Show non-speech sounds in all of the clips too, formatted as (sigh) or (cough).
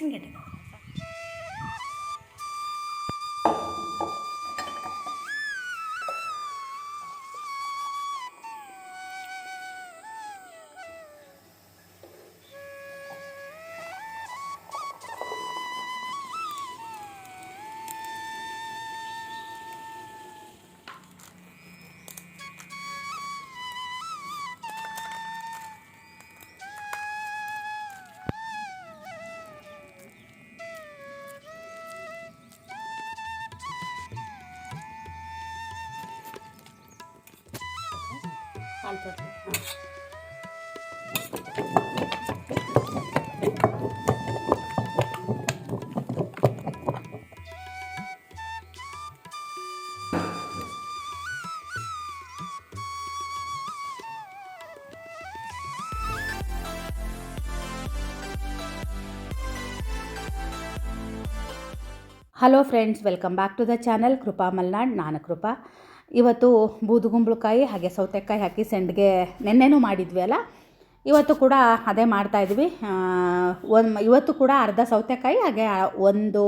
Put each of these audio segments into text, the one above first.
ಮೆಣಸಿನ ಗಿಡ ಹಾಲು ತೊಟ್ಟಿ ಹಾಂ hello friends welcome back to the channel ಇವತ್ತು ಬೂದುಗುಂಬಳಕಾಯಿ ಹಾಗೆ ಸೌತೆಕಾಯಿ ಹಾಕಿ ಸೆಂಡ್ಗೆ ನೆನ್ನೆನೂ ಮಾಡಿದ್ವಿ ಅಲ್ಲ? ಇವತ್ತು ಕೂಡ ಅದೇ ಮಾಡ್ತಾಯಿದ್ವಿ ಒಂದು ಇವತ್ತು ಕೂಡ ಅರ್ಧ ಸೌತೆಕಾಯಿ ಹಾಗೆ ಒಂದು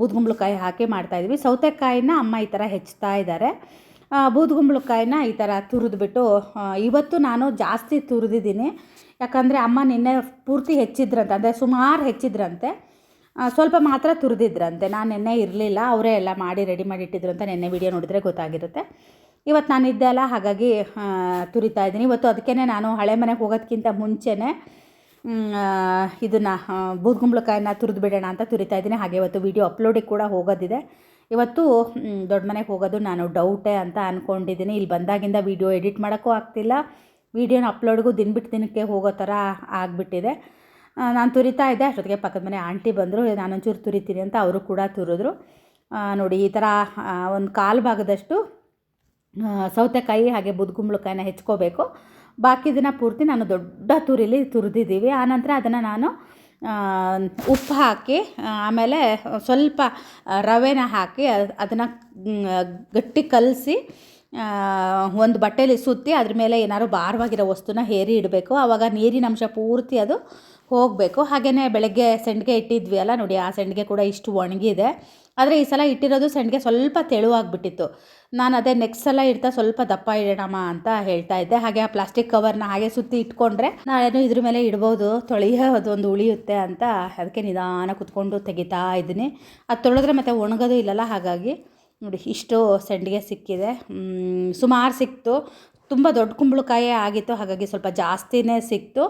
ಬೂದುಗುಂಬಳಕಾಯಿ ಹಾಕಿ ಮಾಡ್ತಾಯಿದ್ವಿ ಸೌತೆಕಾಯಿನ ಅಮ್ಮ ಈ ಥರ ಹೆಚ್ಚುತ್ತಾ ಇದ್ದಾರೆ. ಬೂದುಗುಂಬಳಕಾಯಿನ ಈ ಥರ ತುರಿದ್ಬಿಟ್ಟು ಇವತ್ತು ನಾನು ಜಾಸ್ತಿ ತುರಿದಿದ್ದೀನಿ. ಯಾಕಂದರೆ ಅಮ್ಮ ನಿನ್ನೆ ಪೂರ್ತಿ ಹೆಚ್ಚಿದ್ರಂತೆ, ಅಂದರೆ ಸುಮಾರು ಹೆಚ್ಚಿದ್ರಂತೆ. ಸ್ವಲ್ಪ ಮಾತ್ರ ತುರಿದಿದ್ರಂತೆ. ನಾನು ನಿನ್ನೆ ಇರಲಿಲ್ಲ, ಅವರೇ ಎಲ್ಲ ಮಾಡಿ ರೆಡಿ ಮಾಡಿ ಇಟ್ಟಿದ್ರು ಅಂತ ನಿನ್ನೆ ವಿಡಿಯೋ ನೋಡಿದ್ರೆ ಗೊತ್ತಾಗಿರುತ್ತೆ. ಇವತ್ತು ನಾನು ಇದ್ದೆ ಅಲ್ಲ, ಹಾಗಾಗಿ ತುರಿತಾ ಇದ್ದೀನಿ. ಇವತ್ತು ಅದಕ್ಕೇ ನಾನು ಹಳೆ ಮನೆಗೆ ಹೋಗೋದಕ್ಕಿಂತ ಮುಂಚೆನೆ ಇದನ್ನು ಬೂದ್ಗುಂಬಳಕಾಯನ್ನ ತುರಿದು ಬಿಡೋಣ ಅಂತ ತುರಿತಾ ಇದ್ದೀನಿ. ಹಾಗೆ ಇವತ್ತು ವಿಡಿಯೋ ಅಪ್ಲೋಡಿಗೆ ಕೂಡ ಹೋಗೋದಿದೆ. ಇವತ್ತು ದೊಡ್ಡ ಮನೆಗೆ ಹೋಗೋದು ನಾನು ಡೌಟೇ ಅಂತ ಅಂದ್ಕೊಂಡಿದ್ದೀನಿ ಇಲ್ಲಿ ಬಂದಾಗಿಂದ ವಿಡಿಯೋ ಎಡಿಟ್ ಮಾಡೋಕ್ಕೂ ಆಗ್ತಿಲ್ಲ. ವೀಡಿಯೋನ ಅಪ್ಲೋಡ್ಗೂ ದಿನ ಬಿಟ್ಟು ದಿನಕ್ಕೆ ಹೋಗೋ ಥರ ಆಗಿಬಿಟ್ಟಿದೆ. ನಾನು ತುರಿತಾ ಇದ್ದೆ. ಅಷ್ಟೊತ್ತಿಗೆ ಪಕ್ಕದ ಮನೆ ಆಂಟಿ ಬಂದರು. ನಾನೊಂಚೂರು ತುರಿತೀನಿ ಅಂತ ಅವರು ಕೂಡ ತುರಿದ್ರು. ನೋಡಿ, ಈ ಥರ ಒಂದು ಕಾಲು ಭಾಗದಷ್ಟು ಸೌತೆಕಾಯಿ ಹಾಗೆ ಬುದ್ಗುಂಬಳಕಾಯಿನ ಹೆಚ್ಕೋಬೇಕು. ಬಾಕಿ ದಿನ ಪೂರ್ತಿ ನಾನು ದೊಡ್ಡ ತುರಿಲಿ ತುರಿದಿದ್ದೀವಿ. ಆನಂತರ ಅದನ್ನು ನಾನು ಉಪ್ಪು ಹಾಕಿ, ಆಮೇಲೆ ಸ್ವಲ್ಪ ರವೆನ ಹಾಕಿ ಅದನ್ನು ಗಟ್ಟಿ ಕಲಸಿ ಒಂದು ಬಟ್ಟೆಯಲ್ಲಿ ಸುತ್ತಿ ಅದ್ರ ಮೇಲೆ ಏನಾದ್ರು ಭಾರವಾಗಿರೋ ವಸ್ತುನ ಹೇರಿ ಇಡಬೇಕು. ಆವಾಗ ನೀರಿನಂಶ ಪೂರ್ತಿ ಅದು ಹೋಗಬೇಕು. ಹಾಗೆಯೇ ಬೆಳಗ್ಗೆ ಸೆಂಡಿಗೆ ಇಟ್ಟಿದ್ವಿ ಅಲ್ಲ ನೋಡಿ, ಆ ಸೆಂಡಿಗೆ ಕೂಡ ಇಷ್ಟು ಒಣಗಿದೆ. ಆದರೆ ಈ ಸಲ ಇಟ್ಟಿರೋದು ಸೆಂಡಿಗೆ ಸ್ವಲ್ಪ ತೆಳುವಾಗಿಬಿಟ್ಟಿತ್ತು. ನಾನು ಅದೇ ನೆಕ್ಸ್ಟ್ ಸಲ ಇಡ್ತಾ ಸ್ವಲ್ಪ ದಪ್ಪ ಇಡೋಣಮ್ಮ ಅಂತ ಹೇಳ್ತಾ ಇದ್ದೆ. ಹಾಗೆ ಆ ಪ್ಲಾಸ್ಟಿಕ್ ಕವರ್ನ ಹಾಗೆ ಸುತ್ತಿ ಇಟ್ಕೊಂಡ್ರೆ ನಾಳೆನು ಇದ್ರ ಮೇಲೆ ಇಡ್ಬೋದು ತೊಳೆಯೋದೊಂದು ಉಳಿಯುತ್ತೆ ಅಂತ ಅದಕ್ಕೆ ನಿಧಾನ ಕುತ್ಕೊಂಡು ತೆಗಿತಾ ಇದ್ದೀನಿ. ಅದು ತೊಳೆದ್ರೆ ಮತ್ತೆ ಒಣಗೋದು ಇಲ್ಲಲ್ಲ ಹಾಗಾಗಿ ನೋಡಿ, ಇಷ್ಟು ಸೆಂಡಿಗೆ ಸಿಕ್ಕಿದೆ. ಸುಮಾರು ಸಿಕ್ತು. ತುಂಬ ದೊಡ್ಡ ಕುಂಬಳಕಾಯಿ ಆಗಿತ್ತು, ಹಾಗಾಗಿ ಸ್ವಲ್ಪ ಜಾಸ್ತಿನೇ ಸಿಕ್ತು.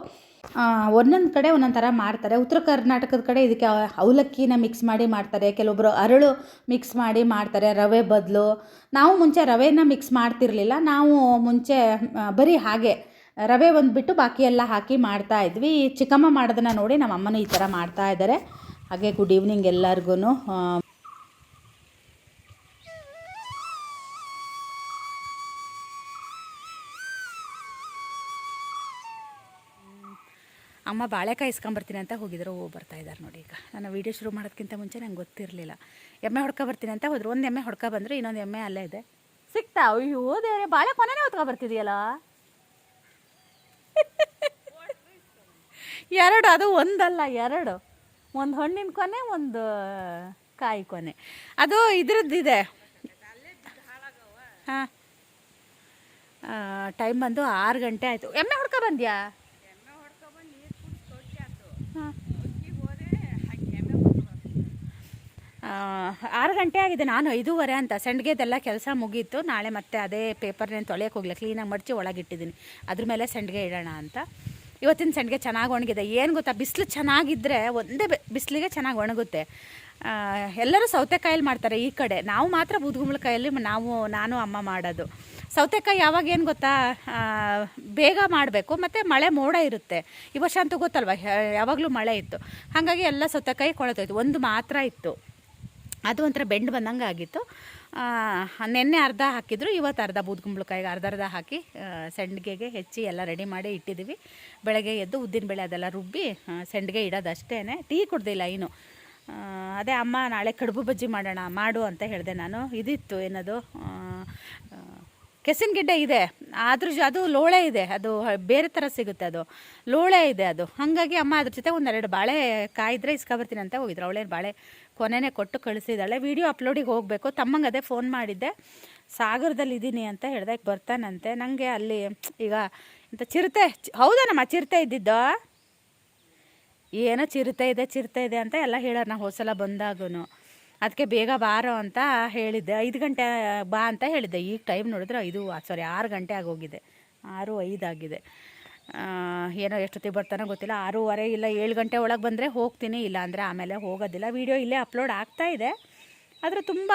ಒಂದೊಂದು ಕಡೆ ಒಂದೊಂದು ಥರ ಮಾಡ್ತಾರೆ. ಉತ್ತರ ಕರ್ನಾಟಕದ ಕಡೆ ಇದಕ್ಕೆ ಅವಲಕ್ಕಿನ ಮಿಕ್ಸ್ ಮಾಡಿ ಮಾಡ್ತಾರೆ. ಕೆಲವೊಬ್ಬರು ಅರಳು ಮಿಕ್ಸ್ ಮಾಡಿ ಮಾಡ್ತಾರೆ. ರವೆ ಬದಲು. ನಾವು ಮುಂಚೆ ರವೆನ ಮಿಕ್ಸ್ ಮಾಡ್ತಿರ್ಲಿಲ್ಲ. ನಾವು ಮುಂಚೆ ಬರೀ ಹಾಗೆ ರವೆ ಬಂದುಬಿಟ್ಟು ಬಾಕಿ ಎಲ್ಲ ಹಾಕಿ ಮಾಡ್ತಾ ಇದ್ವಿ. ಚಿಕ್ಕಮ್ಮ ಮಾಡೋದನ್ನು ನೋಡಿ ನಮ್ಮ ಅಮ್ಮನೂ ಈ ಥರ ಮಾಡ್ತಾ ಇದ್ದಾರೆ. ಹಾಗೆ ಗುಡ್ ಈವ್ನಿಂಗ್ ಎಲ್ಲರಿಗೂ ಅಮ್ಮ ಬಾಳೆಕಾಯಿ ಇಸ್ಕೊಂಬರ್ತೀನಿ ಅಂತ ಹೋಗಿದ್ರು. ಹೋಗಿ ಬರ್ತಾ ಇದ್ದಾರೆ ನೋಡಿ ಈಗ. ನಾನು ವೀಡಿಯೋ ಶುರು ಮಾಡೋದಕ್ಕಿಂತ ಮುಂಚೆ ನಂಗೆ ಗೊತ್ತಿರಲಿಲ್ಲ. ಎಮ್ಮೆ ಹೊಡ್ಕೊ ಬರ್ತೀನಿ ಅಂತ ಹೋದ್ರು. ಒಂದು ಎಮ್ಮೆ ಹೊಡ್ಕೊ ಬಂದರು ಇನ್ನೊಂದು ಎಮ್ಮೆ ಅಲ್ಲೇ ಇದೆ. ಸಿಕ್ತಾ? ಅಯ್ಯೋ ದೇವ್ರೆ ಬಾಳೆ ಕೊನೆನೇ ಹೊತ್ಕೊ ಬರ್ತಿದೆಯಲ್ಲ (laughs) ಎರಡು ಅದು ಒಂದಲ್ಲ ಎರಡು. ಒಂದು ಹಣ್ಣಿನ ಕೊನೆ ಒಂದು ಕಾಯಿ ಕೊನೆ. ಅದು ಇದ್ರದ್ದಿದೆ. ಹಾಂ. ಟೈಮ್ ಬಂದು ಆರು ಗಂಟೆ ಆಯಿತು. ಎಮ್ಮೆ ಹೊಡ್ಕೊ ಬಂದ್ಯಾ? ಆರು ಗಂಟೆ ಆಗಿದೆ. ನಾನು ಐದೂವರೆ ಅಂತ. ಸಂಡಿಗೆದೆಲ್ಲ ಕೆಲಸ ಮುಗೀತು. ನಾಳೆ ಮತ್ತೆ ಅದೇ ಪೇಪರ್ನೇನು ತೊಳೆಯೋಕೆ ಹೋಗ್ಲಿಲ್ಲ. ಕ್ಲೀನಾಗಿ ಮಡಚಿ ಒಳಗಿಟ್ಟಿದ್ದೀನಿ ಅದ್ರ ಮೇಲೆ ಸಂಡಿಗೆ ಇಡೋಣ ಅಂತ. ಇವತ್ತಿನ ಸಂಡಿಗೆ ಚೆನ್ನಾಗಿ ಒಣಗಿದೆ. ಏನು ಗೊತ್ತಾ? ಬಿಸಿಲು ಚೆನ್ನಾಗಿದ್ದರೆ ಒಂದೇ ಬಿಸಿಲಿಗೆ ಚೆನ್ನಾಗಿ ಒಣಗುತ್ತೆ. ಎಲ್ಲರೂ ಸೌತೆಕಾಯಲ್ಲಿ ಮಾಡ್ತಾರೆ ಈ ಕಡೆ. ನಾವು ಮಾತ್ರ ಬುದ್ಗುಂಬಳಕಾಯಲ್ಲಿ ನಾವು, ನಾನು, ಅಮ್ಮ ಮಾಡೋದು. ಸೌತೆಕಾಯಿ ಯಾವಾಗ ಏನು ಗೊತ್ತಾ? ಬೇಗ ಮಾಡಬೇಕು, ಮತ್ತು ಮಳೆ ಮೋಡ ಇರುತ್ತೆ. ಈ ವರ್ಷ ಅಂತೂ ಗೊತ್ತಲ್ವ? ಯಾವಾಗಲೂ ಮಳೆ ಇತ್ತು. ಹಾಗಾಗಿ ಎಲ್ಲ ಸೌತೆಕಾಯಿ ಕೊಳತೋಯ್ತು ಒಂದು ಮಾತ್ರ ಇತ್ತು. ಅದು ಒಂಥರ ಬೆಂಡ್ ಬಂದಂಗೆ ಆಗಿತ್ತು. ನೆನ್ನೆ ಅರ್ಧ ಹಾಕಿದ್ರು, ಇವತ್ತು ಅರ್ಧ ಬೂದ್ಗುಂಬಳಕಾಯಿಗೆ ಅರ್ಧ ಅರ್ಧ ಹಾಕಿ ಸಂಡಿಗೆಗೆ ಹೆಚ್ಚಿ ಎಲ್ಲ ರೆಡಿ ಮಾಡಿ ಇಟ್ಟಿದ್ದೀವಿ. ಬೆಳಗ್ಗೆ ಎದ್ದು ಉದ್ದಿನಬೇಳೆ ಅದೆಲ್ಲ ರುಬ್ಬಿ ಸಂಡಿಗೆ ಇಡೋದು ಅಷ್ಟೇ ಟೀ ಕುಡ್ದಿಲ್ಲ ಇನ್ನು. ಅದೇ ಅಮ್ಮ ನಾಳೆ ಕಡುಬು ಬಜ್ಜಿ ಮಾಡೋಣ, ಮಾಡು ಅಂತ ಹೇಳಿದೆ ನಾನು. ಇದಿತ್ತು ಏನದು? ಕೆಸಿನ ಗಿಡ್ಡೆ ಇದೆ. ಅದ್ರ ಅದು ಲೋಳೆ ಇದೆ. ಅದು ಬೇರೆ ಥರ ಸಿಗುತ್ತೆ ಅದು. ಲೋಳೆ ಇದೆ ಅದು. ಹಾಗಾಗಿ ಅಮ್ಮ ಅದ್ರ ಜೊತೆ ಒಂದೆರಡು ಬಾಳೆ ಕಾಯಿದ್ರೆ ಇಸ್ಕೊಬರ್ತೀನಿ ಅಂತ ಹೋಗಿದ್ರು. ಅವಳೇನು ಬಾಳೆ ಕೊನೆನೇ ಕೊಟ್ಟು ಕಳಿಸಿದ್ದಾಳೆ. ವಿಡಿಯೋ ಅಪ್ಲೋಡಿಗೆ ಹೋಗಬೇಕು. ತಮ್ಮಂಗೆ ಅದೇ ಫೋನ್ ಮಾಡಿದ್ದೆ. ಸಾಗರದಲ್ಲಿ ಇದ್ದೀನಿ ಅಂತ ಹೇಳ್ದೆ ಬರ್ತಾನಂತೆ. ನನಗೆ ಅಲ್ಲಿ ಈಗ ಇಂಥ ಚಿರತೆ ಹೌದಾನಮ್ಮ ಹೌದಾ ನಮ್ಮ ಚಿರತೆ ಇದ್ದಿದ್ದು? ಏನೋ ಚಿರತೆ ಇದೆ ಚಿರತೆ ಇದೆ ಅಂತ ಎಲ್ಲ ಹೇಳೋಣ ಹೋದ್ಸಲ ಹೋದ ಸಲ ಬಂದಾಗೂ ಅದಕ್ಕೆ ಬೇಗ ಬಾರೋ ಅಂತ ಹೇಳಿದ್ದೆ. ಐದು ಗಂಟೆ ಬಾ ಅಂತ ಹೇಳಿದ್ದೆ. ಈಗ ಟೈಮ್ ನೋಡಿದ್ರೆ ಐದು ಸಾರಿ ಆರು ಗಂಟೆ ಆಗೋಗಿದೆ. ಆರು ಐದು ಆಗಿದೆ. ಆ, ಏನೋ ಎಷ್ಟೊತ್ತಿಗೆ ಬರ್ತಾನೋ ಗೊತ್ತಿಲ್ಲ. ಆರೂವರೆ ಇಲ್ಲ ಏಳು ಗಂಟೆ ಒಳಗೆ ಬಂದರೆ ಹೋಗ್ತೀನಿ. ಇಲ್ಲ ಅಂದರೆ ಆಮೇಲೆ ಹೋಗೋದಿಲ್ಲ. ವೀಡಿಯೋ ಇಲ್ಲೇ ಅಪ್ಲೋಡ್ ಆಗ್ತಾ ಇದೆ. ಆದರೆ ತುಂಬ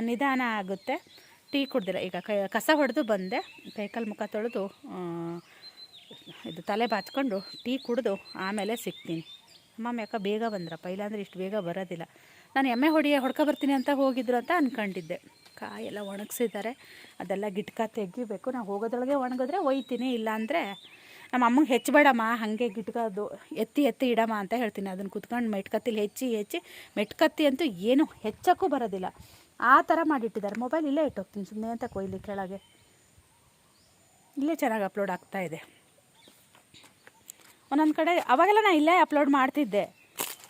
ನಿಧಾನ ಆಗುತ್ತೆ. ಟೀ ಕುಡ್ದಿಲ್ಲ. ಈಗ ಕಸ ಹೊಡೆದು ಬಂದೆ. ಕೈಕಲ್ ಮುಖ ತೊಳೆದು ಇದು ತಲೆ ಬಾಚ್ಕೊಂಡು ಟೀ ಕುಡಿದು ಆಮೇಲೆ ಸಿಗ್ತೀನಿ. ಅಮ್ಮಮ್ಮ ಯಾಕೆ ಬೇಗ ಬಂದ್ರಪ್ಪ? ಇಲ್ಲಾಂದ್ರೆ ಇಷ್ಟು ಬೇಗ ಬರೋದಿಲ್ಲ. ನಾನು ಎಮ್ಮೆ ಹೊಡಿಯ ಹೊಡ್ಕೊ ಬರ್ತೀನಿ ಅಂತ ಹೋಗಿದ್ರು ಅಂತ ಅಂದ್ಕೊಂಡಿದ್ದೆ ಕಾಯೆಲ್ಲ ಒಣಗಿಸಿದ್ದಾರೆ. ಅದೆಲ್ಲ ಗಿಟ್ಕ ತೆಗಿಬೇಕು ನಾವು ಹೋಗೋದ್ರೊಳಗೆ ಒಣಗಿದ್ರೆ ಒಯ್ತೀನಿ. ಇಲ್ಲಾಂದರೆ ನಮ್ಮ ಅಮ್ಮಂಗೆ ಹೆಚ್ಚಬೇಡಮ್ಮ. ಹಾಗೆ ಗಿಟ್ಕೋದು, ಎತ್ತಿ ಎತ್ತಿ ಇಡಮ್ಮ ಅಂತ ಹೇಳ್ತೀನಿ. ಅದನ್ನು ಕುತ್ಕೊಂಡು ಮೆಟ್ಕತ್ತಿಲಿ ಹೆಚ್ಚಿ ಹೆಚ್ಚಿ ಮೆಟ್ಕತ್ತಿ ಅಂತೂ ಏನು ಹೆಚ್ಚಕ್ಕೂ ಬರೋದಿಲ್ಲ. ಆ ಥರ ಮಾಡಿಟ್ಟಿದ್ದಾರೆ. ಮೊಬೈಲ್ ಇಲ್ಲೇ ಇಟ್ಟೋಗ್ತೀನಿ ಸುಮ್ಮನೆ ಅಂತ ಕೊಯ್ಲಿ ಕೆಳಗೆ. ಇಲ್ಲೇ ಚೆನ್ನಾಗಿ ಅಪ್ಲೋಡ್ ಆಗ್ತಾ ಇದೆ. ಒಂದೊಂದು ಕಡೆ, ಅವಾಗೆಲ್ಲ ನಾನು ಇಲ್ಲೇ ಅಪ್ಲೋಡ್ ಮಾಡ್ತಿದ್ದೆ.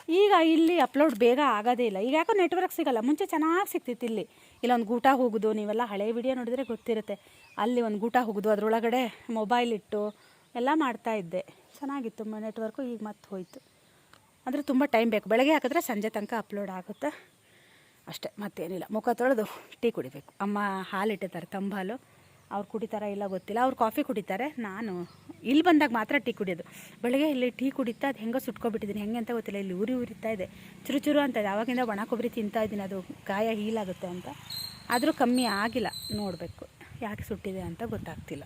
ಈಗ ಇಲ್ಲಿ ಅಪ್ಲೋಡ್ ಬೇಗ ಆಗೋದೇ ಇಲ್ಲ. ಈಗ ಯಾಕೋ ನೆಟ್ವರ್ಕ್ ಸಿಗಲ್ಲ. ಮುಂಚೆ ಚೆನ್ನಾಗಿ ಸಿಗ್ತಿತ್ತು ಇಲ್ಲಿ. ಇಲ್ಲೊಂದು ಗೂಟ ಹೋಗೋದು, ನೀವೆಲ್ಲ ಹಳೆ ವಿಡಿಯೋ ನೋಡಿದರೆ ಗೊತ್ತಿರುತ್ತೆ. ಅಲ್ಲಿ ಒಂದು ಗೂಟ ಹೋಗೋದು, ಅದರೊಳಗಡೆ ಮೊಬೈಲ್ ಇಟ್ಟು ಎಲ್ಲ ಮಾಡ್ತಾ ಇದ್ದೆ. ಚೆನ್ನಾಗಿತ್ತು ನೆಟ್ವರ್ಕು ಈಗ ಮತ್ತೆ ಹೋಯಿತು. ಅಂದರೆ ತುಂಬ ಟೈಮ್ ಬೇಕು. ಬೆಳಗ್ಗೆ ಹಾಕಿದ್ರೆ ಸಂಜೆ ತನಕ ಅಪ್ಲೋಡ್ ಆಗುತ್ತೆ. ಅಷ್ಟೇ, ಮತ್ತೇನಿಲ್ಲ. ಮುಖ ತೊಳೆದು ಟೀ ಕುಡಿಬೇಕು. ಅಮ್ಮ ಹಾಲಿಟ್ಟಿದ್ದಾರೆ ತಂಬಾಲು. ಅವ್ರು ಕುಡಿತಾರ ಇಲ್ಲ ಗೊತ್ತಿಲ್ಲ. ಅವ್ರು ಕಾಫಿ ಕುಡಿತಾರೆ. ನಾನು ಇಲ್ಲಿ ಬಂದಾಗ ಮಾತ್ರ ಟೀ ಕುಡಿಯೋದು. ಬೆಳಗ್ಗೆ ಇಲ್ಲಿ ಟೀ ಕುಡಿತಾ ಅದು ಹೆಂಗೋ ಸುಟ್ಕೊಬಿಟ್ಟಿದ್ದೀನಿ ಹೆಂಗೆ ಅಂತ ಗೊತ್ತಿಲ್ಲ. ಇಲ್ಲಿ ಉರಿ ಉರಿತಾ ಇದೆ. ಚುರು ಚುರು ಅಂತ ಇದೆ. ಆವಾಗಿಂದ ಒಣ ಕೊಬ್ಬರಿ ತಿಂತಾ ಇದ್ದೀನಿ. ಅದು ಗಾಯ ಹೀಲಾಗುತ್ತೆ ಅಂತ. ಆದರೂ ಕಮ್ಮಿ ಆಗಿಲ್ಲ. ನೋಡಬೇಕು ಯಾಕೆ ಸುಟ್ಟಿದೆ ಅಂತ ಗೊತ್ತಾಗ್ತಿಲ್ಲ.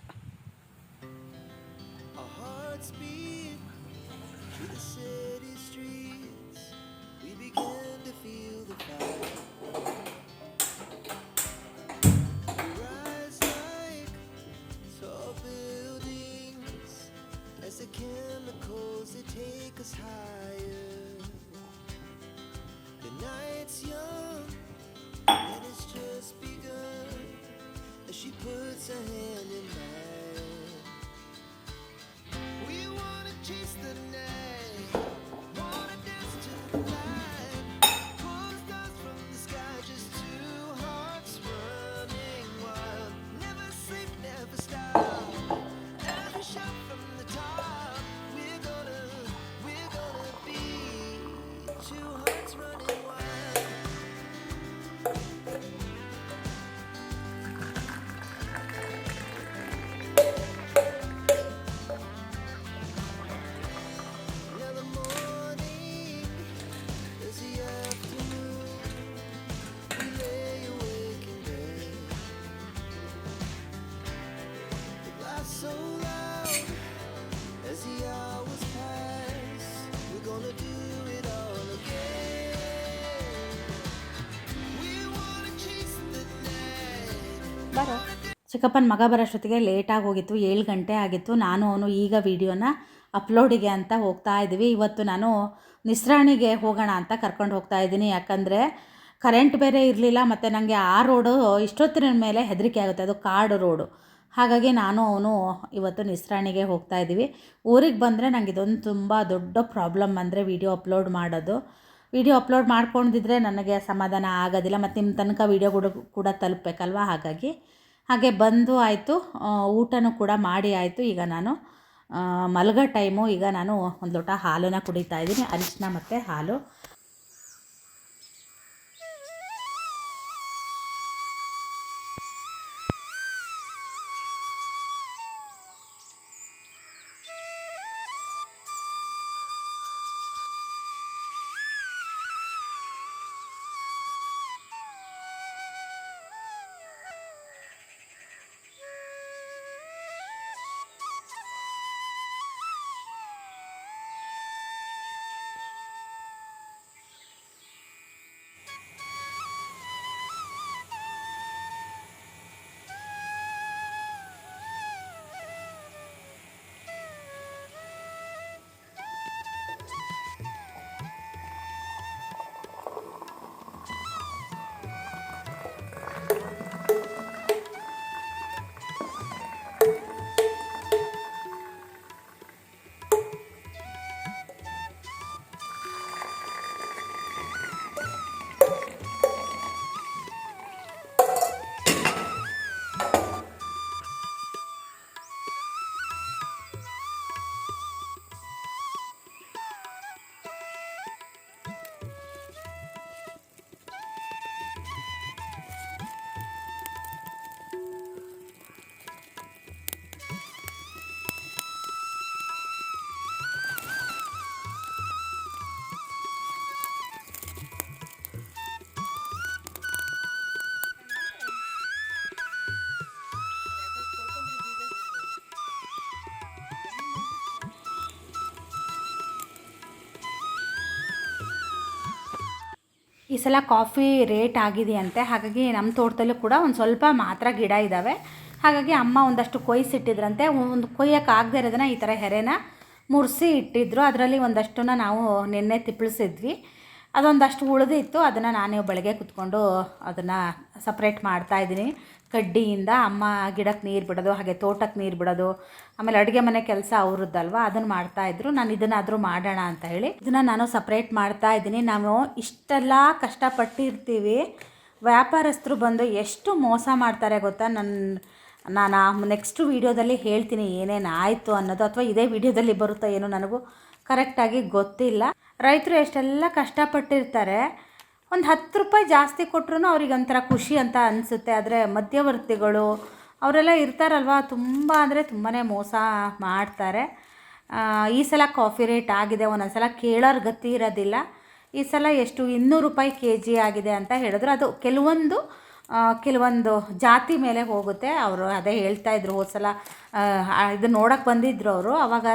ಚಿಕ್ಕಪ್ಪನ ಮಗ ಬರೋಷ್ಟೊತ್ತಿಗೆ ಲೇಟಾಗಿ ಹೋಗಿತ್ತು, ಏಳು ಗಂಟೆ ಆಗಿತ್ತು. ನಾನು ಅವನು ಈಗ ವೀಡಿಯೋನ ಅಪ್ಲೋಡಿಗೆ ಅಂತ ಹೋಗ್ತಾ ಇದ್ದೀವಿ ಇವತ್ತು ನಾನು ನಿಸ್ರಾಣಿಗೆ ಹೋಗೋಣ ಅಂತ ಕರ್ಕೊಂಡು ಹೋಗ್ತಾ ಇದ್ದೀನಿ. ಯಾಕಂದರೆ ಕರೆಂಟ್ ಬೇರೆ ಇರಲಿಲ್ಲ, ಮತ್ತು ನನಗೆ ಆ ರೋಡು ಇಷ್ಟೊತ್ತಿನ ಮೇಲೆ ಹೆದರಿಕೆ ಆಗುತ್ತೆ. ಅದು ಕಾಡು ರೋಡು ಹಾಗಾಗಿ ನಾನು ಅವನು ಇವತ್ತು ನಿಸ್ರಾಣಿಗೆ ಹೋಗ್ತಾ ಇದ್ದೀವಿ. ಊರಿಗೆ ಬಂದರೆ ನನಗೆ ಇದೊಂದು ತುಂಬ ದೊಡ್ಡ ಪ್ರಾಬ್ಲಮ್ ಅಂದರೆ ವೀಡಿಯೋ ಅಪ್ಲೋಡ್ ಮಾಡೋದು. ವಿಡಿಯೋ ಅಪ್ಲೋಡ್ ಮಾಡ್ಕೊಂಡಿದ್ರೆ ನನಗೆ ಸಮಾಧಾನ ಆಗೋದಿಲ್ಲ, ಮತ್ತು ನಿಮ್ಮ ತನಕ ವೀಡಿಯೋ ಕೂಡ ಕೂಡ ತಲುಪಬೇಕಲ್ವ? ಹಾಗಾಗಿ ಹಾಗೆ ಬಂದು ಆಯಿತು ಊಟನೂ ಕೂಡ ಮಾಡಿ ಆಯಿತು. ಈಗ ನಾನು ಮಲಗೋ ಟೈಮು ಈಗ ನಾನು ಒಂದು ಲೋಟ ಹಾಲನ್ನು ಕುಡಿತಾ ಇದ್ದೀನಿ. ಅರಿಶಿನ ಮತ್ತು ಹಾಲು. ಈ ಸಲ ಕಾಫಿ ರೇಟ್ ಆಗಿದೆಯಂತೆ. ಹಾಗಾಗಿ ನಮ್ಮ ತೋಟದಲ್ಲೂ ಕೂಡ ಒಂದು ಸ್ವಲ್ಪ ಮಾತ್ರ ಗಿಡ ಇದ್ದಾವೆ ಹಾಗಾಗಿ ಅಮ್ಮ ಒಂದಷ್ಟು ಕೊಯ್ಸಿಟ್ಟಿದ್ರಂತೆ. ಒಂದು ಕೊಯ್ಯೋಕ್ಕಾಗದೇ ಇರೋದನ್ನ ಈ ಥರ ಹೆರೆನ ಮುರಿಸಿ ಇಟ್ಟಿದ್ರು. ಅದರಲ್ಲಿ ಒಂದಷ್ಟನ್ನು ನಾವು ನಿನ್ನೆ ತಿಪ್ಪಳಿಸಿದ್ವಿ. ಅದೊಂದಷ್ಟು ಉಳಿದಿತ್ತು ಅದನ್ನು ನಾನೇ ಬೆಳಗ್ಗೆ ಕುತ್ಕೊಂಡು ಅದನ್ನು ಸಪ್ರೇಟ್ ಮಾಡ್ತಾಯಿದ್ದೀನಿ ಕಡ್ಡಿಯಿಂದ ಅಮ್ಮ ಗಿಡಕ್ಕೆ ನೀರು ಬಿಡೋದು, ಹಾಗೆ ತೋಟಕ್ಕೆ ನೀರು ಬಿಡೋದು, ಆಮೇಲೆ ಅಡುಗೆ ಮನೆ ಕೆಲಸ ಅವ್ರದ್ದಲ್ವ? ಅದನ್ನು ಮಾಡ್ತಾಯಿದ್ರು ನಾನು ಇದನ್ನಾದರೂ ಮಾಡೋಣ ಅಂತ ಹೇಳಿ ಇದನ್ನು ನಾನು ಸಪ್ರೇಟ್ ಮಾಡ್ತಾ ಇದ್ದೀನಿ. ನಾವು ಇಷ್ಟೆಲ್ಲ ಕಷ್ಟಪಟ್ಟಿರ್ತೀವಿ. ವ್ಯಾಪಾರಸ್ಥರು ಬಂದು ಎಷ್ಟು ಮೋಸ ಮಾಡ್ತಾರೆ ಗೊತ್ತಾ? ನನ್ನ ನಾನು ನೆಕ್ಸ್ಟ್ ವೀಡಿಯೋದಲ್ಲಿ ಹೇಳ್ತೀನಿ ಏನೇನು ಆಯಿತು ಅನ್ನೋದು, ಅಥವಾ ಇದೇ ವಿಡಿಯೋದಲ್ಲಿ ಬರುತ್ತೋ ಏನೋ ನನಗೂ ಕರೆಕ್ಟಾಗಿ ಗೊತ್ತಿಲ್ಲ. ರೈತರು ಎಷ್ಟೆಲ್ಲ ಕಷ್ಟಪಟ್ಟಿರ್ತಾರೆ. ಒಂದು ಹತ್ತು ರೂಪಾಯಿ ಜಾಸ್ತಿ ಕೊಟ್ಟರು ಅವ್ರಿಗೆ ಒಂಥರ ಖುಷಿ ಅಂತ ಅನಿಸುತ್ತೆ. ಆದರೆ ಮಧ್ಯವರ್ತಿಗಳು ಅವರೆಲ್ಲ ಇರ್ತಾರಲ್ವ, ತುಂಬ ಅಂದರೆ ತುಂಬಾ ಮೋಸ ಮಾಡ್ತಾರೆ. ಈ ಸಲ ಕಾಫಿ ರೇಟ್ ಆಗಿದೆ ಒಂದೊಂದು ಸಲ ಕೇಳೋರ್ ಗತಿ ಇರೋದಿಲ್ಲ. ಈ ಸಲ ಎಷ್ಟು ಇನ್ನೂರು ರೂಪಾಯಿ ಕೆ ಜಿ ಆಗಿದೆ ಅಂತ ಹೇಳಿದ್ರು. ಅದು ಕೆಲವೊಂದು ಕೆಲವೊಂದು ಜಾತಿ ಮೇಲೆ ಹೋಗುತ್ತೆ. ಅವರು ಅದೇ ಹೇಳ್ತಾ ಇದ್ರು ಹೋದ್ಸಲ. ಇದು ನೋಡೋಕೆ ಬಂದಿದ್ರು ಅವರು. ಅವಾಗ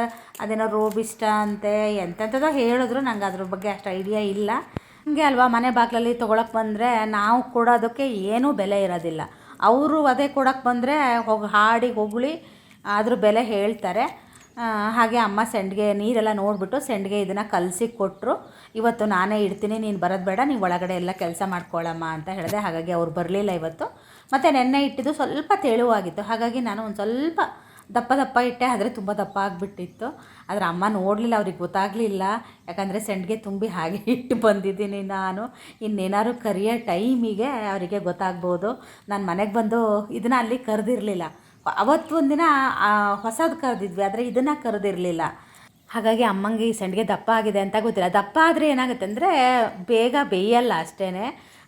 ಅದೇನೋ ರೋಬಿಷ್ಟ ಅಂತೆ ಎಂತೆಂಥದ್ದೋ ಹೇಳಿದ್ರು. ನಂಗೆ ಅದ್ರ ಬಗ್ಗೆ ಅಷ್ಟು ಐಡಿಯಾ ಇಲ್ಲ. ಹಂಗೆ ಅಲ್ವಾ, ಮನೆ ಬಾಗಿಲಲ್ಲಿ ತೊಗೊಳಕ್ಕೆ ಬಂದರೆ ನಾವು ಕೊಡೋದಕ್ಕೆ ಏನೂ ಬೆಲೆ ಇರೋದಿಲ್ಲ. ಅವರು ಅದೇ ಕೊಡೋಕ್ಕೆ ಬಂದರೆ ಹೋಗಿ ಹಾಡಿ ಹೊಗಳಿ ಅದ್ರ ಬೆಲೆ ಹೇಳ್ತಾರೆ. ಹಾಗೆ ಅಮ್ಮ ಸೆಂಡ್ಗೆ ನೀರೆಲ್ಲ ನೋಡಿಬಿಟ್ಟು ಸೆಂಡ್ಗೆ ಇದನ್ನು ಕಲಸಿ ಕೊಟ್ಟರು ಇವತ್ತು ನಾನೇ ಇಡ್ತೀನಿ, ನೀನು ಬರೋದು ಬೇಡ, ನೀವು ಒಳಗಡೆ ಎಲ್ಲ ಕೆಲಸ ಮಾಡ್ಕೊಳ್ಳಮ್ಮ ಅಂತ ಹೇಳಿದೆ. ಹಾಗಾಗಿ ಅವ್ರು ಬರಲಿಲ್ಲ ಇವತ್ತು. ಮತ್ತು ನೆನ್ನೆ ಇಟ್ಟಿದ್ದು ಸ್ವಲ್ಪ ತೆಳುವಾಗಿತ್ತು. ಹಾಗಾಗಿ ನಾನು ಒಂದು ಸ್ವಲ್ಪ ದಪ್ಪ ದಪ್ಪ ಇಟ್ಟೆ, ಆದರೆ ತುಂಬ ದಪ್ಪ ಆಗಿಬಿಟ್ಟಿತ್ತು. ಆದರೆ ಅಮ್ಮ ನೋಡಲಿಲ್ಲ, ಅವ್ರಿಗೆ ಗೊತ್ತಾಗಲಿಲ್ಲ. ಯಾಕಂದರೆ ಸೆಂಡ್ಗೆ ತುಂಬಿ ಹಾಗೆ (laughs) ಇಟ್ಟು ಬಂದಿದ್ದೀನಿ ನಾನು. ಇನ್ನೇನಾದ್ರು ಕರಿಯೋ ಟೈಮಿಗೆ ಅವರಿಗೆ ಗೊತ್ತಾಗ್ಬೋದು. ನಾನು ಮನೆಗೆ ಬಂದು ಇದನ್ನ ಅಲ್ಲಿ ಕರೆದಿರಲಿಲ್ಲ. ಅವತ್ತು ಒಂದಿನ ಹೊಸದು ಕರೆದಿದ್ವಿ, ಆದರೆ ಇದನ್ನು ಕರೆದಿರಲಿಲ್ಲ. ಹಾಗಾಗಿ ಅಮ್ಮಂಗೆ ಈ ಸಂಡಿಗೆ ದಪ್ಪ ಆಗಿದೆ ಅಂತ ಗೊತ್ತಿಲ್ಲ. ದಪ್ಪ ಆದರೆ ಏನಾಗುತ್ತೆ ಅಂದರೆ, ಬೇಗ ಬೇಯಲ್ಲ ಅಷ್ಟೇ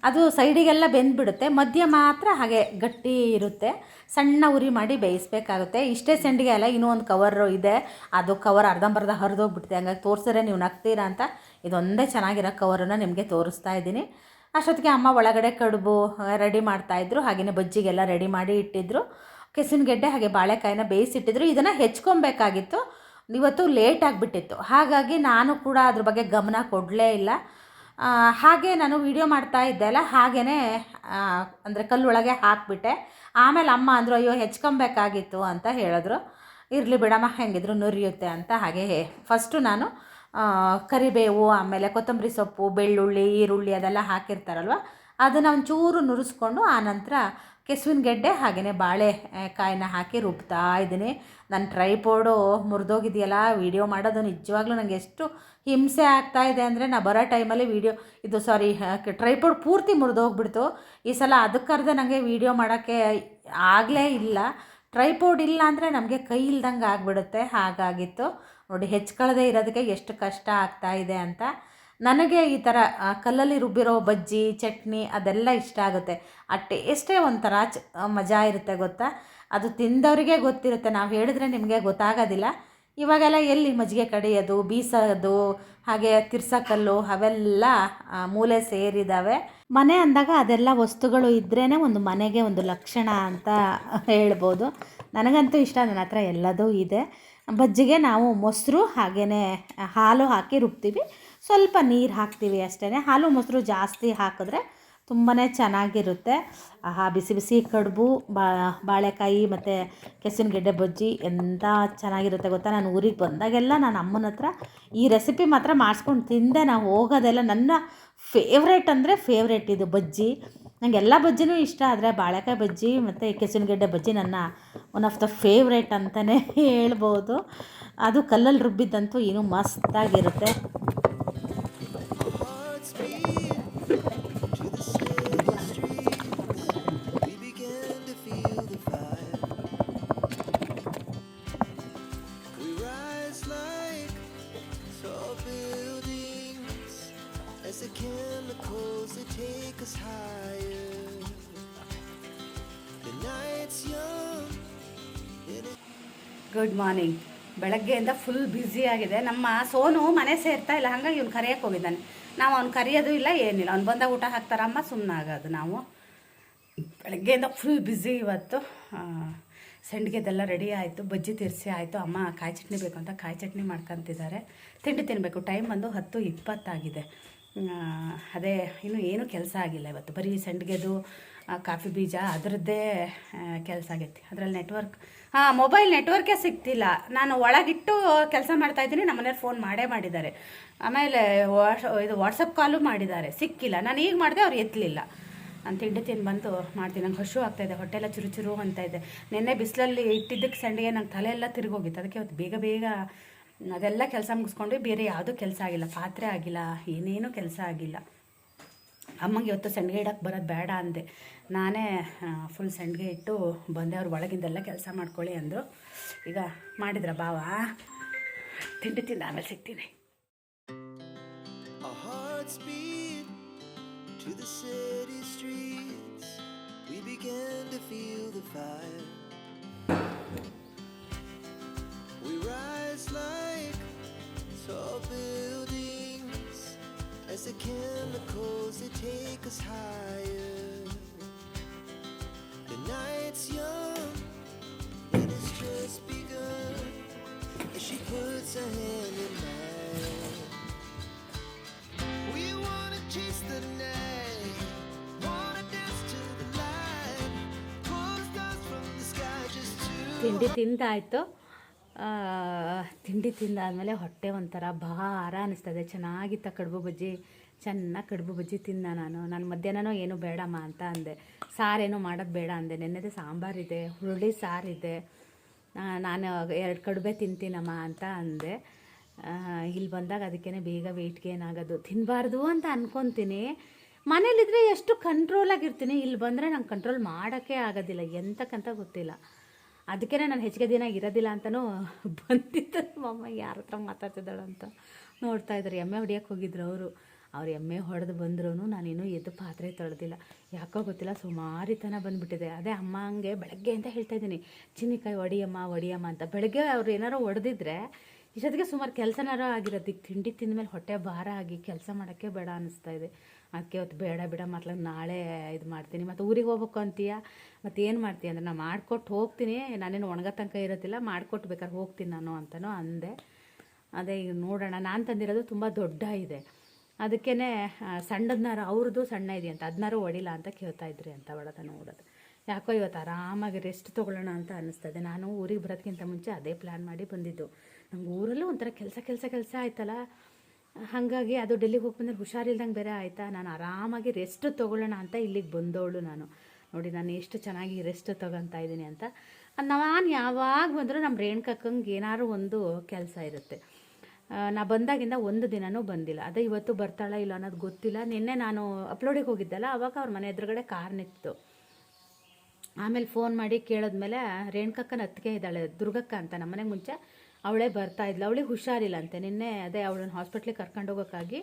ಅದು ಸೈಡಿಗೆಲ್ಲ ಬೆಂದ್ಬಿಡುತ್ತೆ. ಮಧ್ಯ ಮಾತ್ರ ಹಾಗೆ ಗಟ್ಟಿ ಇರುತ್ತೆ. ಸಣ್ಣ ಉರಿ ಮಾಡಿ ಬೇಯಿಸ್ಬೇಕಾಗುತ್ತೆ. ಇಷ್ಟೇ ಸಂಡಿಗೆ ಅಲ್ಲ, ಇನ್ನೂ ಒಂದು ಕವರು ಇದೆ. ಅದು ಕವರ್ ಅರ್ಧಂಬರ್ಧ ಹರಿದೋಗ್ಬಿಡ್ತೆ ಹಂಗಾಗಿ ತೋರಿಸಿದ್ರೆ ನೀವು ನಗ್ತೀರಾ ಅಂತ ಇದೊಂದೇ ಚೆನ್ನಾಗಿರೋ ಕವರನ್ನು ನಿಮಗೆ ತೋರಿಸ್ತಾ ಇದ್ದೀನಿ. ಅಷ್ಟೊತ್ತಿಗೆ ಅಮ್ಮ ಒಳಗಡೆ ಕಡುಬು ರೆಡಿ ಮಾಡ್ತಾಯಿದ್ರು ಹಾಗೆಯೇ ಬಜ್ಜಿಗೆಲ್ಲ ರೆಡಿ ಮಾಡಿ ಇಟ್ಟಿದ್ರು. ಕೆಸುವಿನ ಗೆಡ್ಡೆ ಹಾಗೆ ಬಾಳೆಕಾಯಿನ ಬೇಯಿಸಿಟ್ಟಿದ್ರು. ಇದನ್ನು ಹೆಚ್ಕೊಬೇಕಾಗಿತ್ತು. ಇವತ್ತು ಲೇಟ್ ಆಗಿಬಿಟ್ಟಿತ್ತು. ಹಾಗಾಗಿ ನಾನು ಕೂಡ ಅದ್ರ ಬಗ್ಗೆ ಗಮನ ಕೊಡಲೇ ಇಲ್ಲ. ಹಾಗೆ ನಾನು ವಿಡಿಯೋ ಮಾಡ್ತಾ ಇದ್ದೆ ಅಲ್ಲ ಹಾಗೇ ಅಂದರೆ ಕಲ್ಲೊಳಗೆ ಹಾಕಿಬಿಟ್ಟೆ. ಆಮೇಲೆ ಅಮ್ಮ ಅಂದರು, ಅಯ್ಯೋ, ಹೆಚ್ಕೊಬೇಕಾಗಿತ್ತು ಅಂತ ಹೇಳಿದ್ರು. ಇರಲಿ ಬಿಡಮ್ಮ, ಹೆಂಗಿದ್ರು ನುರಿಯುತ್ತೆ ಅಂತ ಹಾಗೆ ಫಸ್ಟು ನಾನು ಕರಿಬೇವು, ಆಮೇಲೆ ಕೊತ್ತಂಬರಿ ಸೊಪ್ಪು, ಬೆಳ್ಳುಳ್ಳಿ, ಈರುಳ್ಳಿ ಅದೆಲ್ಲ ಹಾಕಿರ್ತಾರಲ್ವ, ಅದನ್ನು ಒಂಚೂರು ನುರಿಸ್ಕೊಂಡು ಆನಂತರ ಕೆಸುವಿನ ಗೆಡ್ಡೆ ಹಾಗೆಯೇ ಬಾಳೆ ಕಾಯನ್ನ ಕಾಯಿನ ಹಾಕಿ ರುಬ್ತಾ ಇದ್ದೀನಿ. ನನ್ನ ಟ್ರೈಪೋಡು ಮುರಿದೋಗಿದೆಯಲ್ಲ, ವೀಡಿಯೋ ಮಾಡೋದು ನಿಜವಾಗ್ಲೂ ನನಗೆ ಎಷ್ಟು ಹಿಂಸೆ ಆಗ್ತಾ ಇದೆ ಅಂದರೆ ನಾ ಬರೋ ಟೈಮಲ್ಲಿ ವೀಡಿಯೋ, ಇದು ಸಾರಿ ಟ್ರೈಪೋಡ್ ಪೂರ್ತಿ ಮುರಿದೋಗ್ಬಿಡ್ತು. ಈ ಸಲ ಅದಕ್ಕರ್ದೆ ನನಗೆ ವೀಡಿಯೋ ಮಾಡೋಕ್ಕೆ ಆಗಲೇ ಇಲ್ಲ. ಟ್ರೈಪೋಡ್ ಇಲ್ಲ ಅಂದರೆ ನಮಗೆ ಕೈ ಇಲ್ದಂಗೆ ಆಗಿಬಿಡುತ್ತೆ, ಹಾಗಾಗಿತ್ತು. ನೋಡಿ ಹೆಚ್ಕೊಳ್ಳದೆ ಇರೋದಕ್ಕೆ ಎಷ್ಟು ಕಷ್ಟ ಆಗ್ತಾ ಇದೆ ಅಂತ. ನನಗೆ ಈ ಥರ ಕಲ್ಲಲ್ಲಿ ರುಬ್ಬಿರೋ ಬಜ್ಜಿ, ಚಟ್ನಿ ಅದೆಲ್ಲ ಇಷ್ಟ ಆಗುತ್ತೆ. ಆ ಟೇಸ್ಟೇ ಒಂಥರ ಚ ಮಜಾ ಇರುತ್ತೆ ಗೊತ್ತಾ? ಅದು ತಿಂದವರಿಗೆ ಗೊತ್ತಿರುತ್ತೆ, ನಾವು ಹೇಳಿದ್ರೆ ನಿಮಗೆ ಗೊತ್ತಾಗೋದಿಲ್ಲ. ಇವಾಗೆಲ್ಲ ಎಲ್ಲಿ ಮಜ್ಜಿಗೆ ಕಡಿಯೋದು, ಬೀಸೋದು, ಹಾಗೆ ತಿರ್ಸಕಲ್ಲು ಅವೆಲ್ಲ ಮೂಲೆ ಸೇರಿದ್ದಾವೆ ಮನೆ ಅಂದಾಗ ಅದೆಲ್ಲ ವಸ್ತುಗಳು ಇದ್ರೇ ಒಂದು ಮನೆಗೆ ಒಂದು ಲಕ್ಷಣ ಅಂತ ಹೇಳ್ಬೋದು. ನನಗಂತೂ ಇಷ್ಟ, ನನ್ನ ಹತ್ರ ಎಲ್ಲದೂ ಇದೆ. ಬಜ್ಜಿಗೆ ನಾವು ಮೊಸರು ಹಾಗೆಯೇ ಹಾಲು ಹಾಕಿ ರುಬ್ತೀವಿ. ಸ್ವಲ್ಪ ನೀರು ಹಾಕ್ತೀವಿ ಅಷ್ಟೇ ಹಾಲು, ಮೊಸರು ಜಾಸ್ತಿ ಹಾಕಿದ್ರೆ ತುಂಬಾ ಚೆನ್ನಾಗಿರುತ್ತೆ. ಆಹಾ, ಬಿಸಿ ಬಿಸಿ ಕಡುಬು ಬಾಳೆಕಾಯಿ ಮತ್ತು ಗೆಡ್ಡೆ ಬಜ್ಜಿ ಎಂಥ ಚೆನ್ನಾಗಿರುತ್ತೆ ಗೊತ್ತಾ? ನಾನು ಊರಿಗೆ ಬಂದಾಗೆಲ್ಲ ನಾನು ಅಮ್ಮನ ಹತ್ರ ಈ ರೆಸಿಪಿ ಮಾತ್ರ ಮಾಡಿಸ್ಕೊಂಡು ತಿಂದೆ. ನಾವು ಹೋಗೋದೆಲ್ಲ ನನ್ನ ಫೇವ್ರೇಟ್ ಅಂದರೆ ಫೇವ್ರೇಟ್ ಇದು ಬಜ್ಜಿ. ನನಗೆ ಎಲ್ಲ ಬಜ್ಜಿನೂ ಇಷ್ಟ, ಆದರೆ ಬಾಳೆಕಾಯಿ ಬಜ್ಜಿ ಮತ್ತು ಗೆಡ್ಡೆ ಬಜ್ಜಿ ನನ್ನ ಒನ್ ಆಫ್ ದ ಫೇವ್ರೇಟ್ ಅಂತಲೇ ಹೇಳ್ಬೋದು. ಅದು ಕಲ್ಲಲ್ಲಿ ರುಬ್ಬಿದ್ದಂತೂ ಏನು ಮಸ್ತಾಗಿರುತ್ತೆ. The chemicals that take us higher. The night's young. Good morning ಬೆಳಗ್ಗೆಯಿಂದ ಫುಲ್ ಬ್ಯುಸಿ ಆಗಿದೆ. ನಮ್ಮ ಸೋನು ಮನೆ ಸೇರ್ತಾ ಇಲ್ಲ. ಹಾಗಾಗಿ ಇವ್ನು ಕರೆಯೋಕ್ಕೆ ಹೋಗಿದ್ದಾನೆ. ನಾವು ಅವ್ನು ಕರೆಯೋದು ಇಲ್ಲ, ಏನಿಲ್ಲ. ಅವ್ನು ಬಂದಾಗ ಊಟ ಹಾಕ್ತಾರಮ್ಮ ಸುಮ್ಮನೆ ಆಗೋದು ನಾವು. ಬೆಳಗ್ಗೆಯಿಂದ ಫುಲ್ ಬ್ಯುಸಿ ಇವತ್ತು. ಸೆಂಡ್ಗೆದೆಲ್ಲ ರೆಡಿ ಆಯಿತು. ಬಜ್ಜಿ ತಿರ್ಸಿ ಆಯಿತು. ಅಮ್ಮ ಕಾಯಿ ಚಟ್ನಿ ಬೇಕು ಅಂತ ಕಾಯಿ ಚಟ್ನಿ ಮಾಡ್ಕೊತಿದ್ದಾರೆ. ತಿಂಡಿ ತಿನ್ನಬೇಕು ಟೈಮ್ ಬಂದು ಹತ್ತು ಇಪ್ಪತ್ತಾಗಿದೆ. ಅದೇ, ಇನ್ನು ಏನೂ ಕೆಲಸ ಆಗಿಲ್ಲ. ಇವತ್ತು ಬರೀ ಸಂಡಿಗೆದು ಕಾಫಿ ಬೀಜ, ಅದರದ್ದೇ ಕೆಲಸ ಆಗೈತಿ. ಅದರಲ್ಲಿ ನೆಟ್ವರ್ಕ್ ಹಾಂ ಮೊಬೈಲ್ ನೆಟ್ವರ್ಕೇ ಸಿಗ್ತಿಲ್ಲ. ನಾನು ಒಳಗಿಟ್ಟು ಕೆಲಸ ಮಾಡ್ತಾಯಿದ್ದೀನಿ ನಮ್ಮ ಮನೆಯವ್ರು ಫೋನ್ ಮಾಡೇ ಮಾಡಿದ್ದಾರೆ. ಆಮೇಲೆ, ವಾಟ್ಸ್, ಇದು ವಾಟ್ಸಪ್ ಕಾಲು ಮಾಡಿದ್ದಾರೆ. ಸಿಕ್ಕಿಲ್ಲ. ನಾನು ಈಗ ಮಾಡಿದೆ, ಅವ್ರು ಎತ್ತಲಿಲ್ಲ ನಾನು ತಿಂಡಿ ತಿಂದು ಬಂದು ಮಾಡ್ತೀನಿ. ನಂಗೆ ಹಶು ಆಗ್ತಾಯಿದೆ ಹೊಟ್ಟೆ ಎಲ್ಲ ಚುರು ಚುರು ಅಂತ ಇದೆ. ನಿನ್ನೆ ಬಿಸಿಲಲ್ಲಿ ಇಟ್ಟಿದ್ದಕ್ಕೆ ಸಂಡಿಗೆ, ನಂಗೆ ತಲೆ ಎಲ್ಲ ತಿರುಗೋಗಿತ್ತು. ಅದಕ್ಕೆ ಅವತ್ತು ಬೇಗ ಬೇಗ ಅದೆಲ್ಲ ಕೆಲಸ ಮುಗಿಸ್ಕೊಂಡು ಬೇರೆ ಯಾವುದೂ ಕೆಲಸ ಆಗಿಲ್ಲ, ಪಾತ್ರೆ ಆಗಿಲ್ಲ, ಏನೇನೂ ಕೆಲಸ ಆಗಿಲ್ಲ. ಅಮ್ಮಂಗೆ ಇವತ್ತು ಸಂಡಿಗೆ ಇಡಕ್ಕೆ ಬರೋದು ಬೇಡ ಅಂದೆ. ನಾನೇ ಫುಲ್ ಸಂಡಿಗೆ ಇಟ್ಟು ಬಂದೆ, ಅವ್ರ ಒಳಗಿಂದೆಲ್ಲ ಕೆಲಸ ಮಾಡ್ಕೊಳ್ಳಿ ಅಂದರು. ಈಗ ಮಾಡಿದ್ರ ಬಾವ ತಿಂಡಿ ತಿಂದು, ಆಮೇಲೆ ಸಿಗ್ತೀನಿ. Like tall buildings as the chemicals they take us higher. The night's young and it's just begun as she puts her hand in mine. We wanna chase the night, wanna dance to the light, pull stars from the sky just to ತಿಂಡಿ ತಿಂದಾಯಿತು ತಿಂಡಿ ತಿಂದಾದಮೇಲೆ ಹೊಟ್ಟೆ ಒಂಥರ ಭಾರ ಅನ್ನಿಸ್ತದೆ ಚೆನ್ನಾಗಿತ್ತ ಕಡುಬು ಬಜ್ಜಿ, ಚೆನ್ನಾಗಿ ಕಡುಬು ಬಜ್ಜಿ ತಿಂದ ನಾನು. ನಾನು ಮಧ್ಯಾಹ್ನನೂ ಏನು ಬೇಡಮ್ಮ ಅಂತ ಅಂದೆ. ಸಾರೇನು ಮಾಡೋದು ಬೇಡ ಅಂದೆ. ನೆನ್ನೆದೇ ಸಾಂಬಾರಿದೆ ಹುರುಳಿ ಸಾರಿದೆ ನಾನು ಎರಡು ಕಡುಬೆ ತಿಂತೀನಮ್ಮ ಅಂತ ಅಂದೆ. ಇಲ್ಲಿ ಬಂದಾಗ ಅದಕ್ಕೇ ಬೇಗ ವೆಯ್ಟ್ಗೆ ಏನಾಗೋದು ತಿನ್ನಬಾರ್ದು ಅಂತ ಅಂದ್ಕೊತೀನಿ ಮನೇಲಿದ್ರೆ ಎಷ್ಟು ಕಂಟ್ರೋಲಾಗಿರ್ತೀನಿ ಇಲ್ಲಿ ಬಂದರೆ ನಂಗೆ ಕಂಟ್ರೋಲ್ ಮಾಡೋಕ್ಕೆ ಆಗೋದಿಲ್ಲ. ಎಂತಕ್ಕಂತ ಗೊತ್ತಿಲ್ಲ. ಅದಕ್ಕೆ ನಾನು ಹೆಚ್ಚಿಗೆ ದಿನ ಇರೋದಿಲ್ಲ ಅಂತಲೂ ಬಂದಿದ್ದ. ಮಮ್ಮ ಯಾರ ಹತ್ರ ಮಾತಾಡ್ತಿದ್ದಾಳು ಅಂತ ನೋಡ್ತಾ ಇದ್ದಾರೆ ಎಮ್ಮೆ ಹೊಡಿಯೋಕ್ಕೆ ಹೋಗಿದ್ರು ಅವರು. ಅವ್ರು ಎಮ್ಮೆ ಹೊಡೆದು ಬಂದ್ರೂ ನಾನಿನ್ನೂ ಎದ್ದು ಪಾತ್ರೆ ತೊಳೆದಿಲ್ಲ. ಯಾಕೋ ಗೊತ್ತಿಲ್ಲ, ಸುಮಾರಿತನ ಬಂದುಬಿಟ್ಟಿದೆ. ಅದೇ ಅಮ್ಮ ಹಂಗೆ ಬೆಳಗ್ಗೆ ಅಂತ ಹೇಳ್ತಾ ಇದ್ದೀನಿ, ಚಿನ್ನಿಕಾಯಿ, ಒಡಿಯಮ್ಮ ಒಡಿಯಮ್ಮ ಅಂತ. ಬೆಳಗ್ಗೆ ಅವ್ರು ಏನಾರು ಹೊಡೆದಿದ್ರೆ ಇಷ್ಟೊತ್ತಿಗೆ ಸುಮಾರು ಕೆಲಸನಾರ ಆಗಿರೋದು. ತಿಂಡಿ ತಿಂದ ಮೇಲೆ ಹೊಟ್ಟೆ ಭಾರ ಆಗಿ ಕೆಲಸ ಮಾಡೋಕ್ಕೆ ಬೇಡ ಅನಿಸ್ತಾ ಇದೆ. ಅದಕ್ಕೆ ಇವತ್ತು ಬೇಡ ಬೇಡ ಮತ್ತೆ ನಾಳೆ ಇದು ಮಾಡ್ತೀನಿ. ಮತ್ತು ಊರಿಗೆ ಹೋಗ್ಬೇಕು ಅಂತೀಯ? ಮತ್ತು ಏನು ಮಾಡ್ತೀಯ ಅಂದರೆ ನಾನು ಮಾಡ್ಕೊಟ್ಟು ಹೋಗ್ತೀನಿ. ನಾನೇನು ಒಣಗ ತನಕ ಇರೋದಿಲ್ಲ ಮಾಡ್ಕೊಟ್ಟು ಬೇಕಾದ್ರೆ ಹೋಗ್ತೀನಿ ನಾನು ಅಂತಲೂ ಅಂದೆ. ಅದೇ ಈಗ ನೋಡೋಣ. ನಾನು ತಂದಿರೋದು ತುಂಬ ದೊಡ್ಡ ಇದೆ. ಅದಕ್ಕೇ ಸಣ್ಣದನ್ನಾರು ಅವ್ರದ್ದು ಸಣ್ಣ ಇದೆಯಂತ ಅದನ್ನಾರು ಹೊಡಿಲ್ಲ ಅಂತ ಕೇಳ್ತಾ ಇದ್ರಿ ಅಂತ ಬಡತನ ನೋಡೋದು. ಯಾಕೋ ಇವತ್ತು ಆರಾಮಾಗಿ ರೆಸ್ಟ್ ತೊಗೊಳ್ಳೋಣ ಅಂತ ಅನ್ನಿಸ್ತದೆ ನಾನು ಊರಿಗೆ ಬರೋದಕ್ಕಿಂತ ಮುಂಚೆ ಅದೇ ಪ್ಲ್ಯಾನ್ ಮಾಡಿ ಬಂದಿದ್ದು. ನಂಗೆ ಊರಲ್ಲೂ ಒಂಥರ ಕೆಲಸ ಕೆಲಸ ಕೆಲಸ ಆಯ್ತಲ್ಲ. ಹಾಗಾಗಿ ಅದು ಡೆಲ್ಲಿಗೆ ಹೋಗಿ ಬಂದರೆ ಹುಷಾರಿಲ್ದಂಗೆ ಬೇರೆ ಆಯಿತಾ? ನಾನು ಆರಾಮಾಗಿ ರೆಸ್ಟ್ ತೊಗೊಳ್ಳೋಣ ಅಂತ ಇಲ್ಲಿಗೆ ಬಂದವಳು ನಾನು. ನೋಡಿ, ನಾನು ಎಷ್ಟು ಚೆನ್ನಾಗಿ ರೆಸ್ಟ್ ತೊಗೊತಾ ಇದ್ದೀನಿ ಅಂತ. ನಾನು ಯಾವಾಗ ಬಂದರೂ ನಮ್ಮ ರೇಣುಕಕ್ಕಂಗೆ ಏನಾದ್ರು ಒಂದು ಕೆಲಸ ಇರುತ್ತೆ. ನಾ ಬಂದಾಗಿಂದ ಒಂದು ದಿನವೂ ಬಂದಿಲ್ಲ. ಅದೇ ಇವತ್ತು ಬರ್ತಾಳ ಇಲ್ಲ ಅನ್ನೋದು ಗೊತ್ತಿಲ್ಲ. ನಿನ್ನೆ ನಾನು ಅಪ್ಲೋಡಿಗೆ ಹೋಗಿದ್ದಲ್ಲ, ಅವಾಗ ಅವ್ರ ಮನೆ ಎದುರುಗಡೆ ಕಾರ್ ನಿಂತು. ಆಮೇಲೆ ಫೋನ್ ಮಾಡಿ ಕೇಳಿದ್ಮೇಲೆ ರೇಣುಕಕ್ಕನ ಅತ್ತಿಗೆ ಇದ್ದಾಳೆ, ದುರ್ಗಕ್ಕ ಅಂತ ನಮ್ಮನೆಗೆ ಮುಂಚೆ. ಅವಳೇ ಬರ್ತಾ ಇದ್ಲು. ಅವಳಿಗೆ ಹುಷಾರಿಲ್ಲ ಅಂತೆ. ನಿನ್ನೆ ಅದೇ ಅವಳನ್ನ ಹಾಸ್ಪಿಟ್ಲಿಗೆ ಕರ್ಕೊಂಡು ಹೋಗೋಕ್ಕಾಗಿ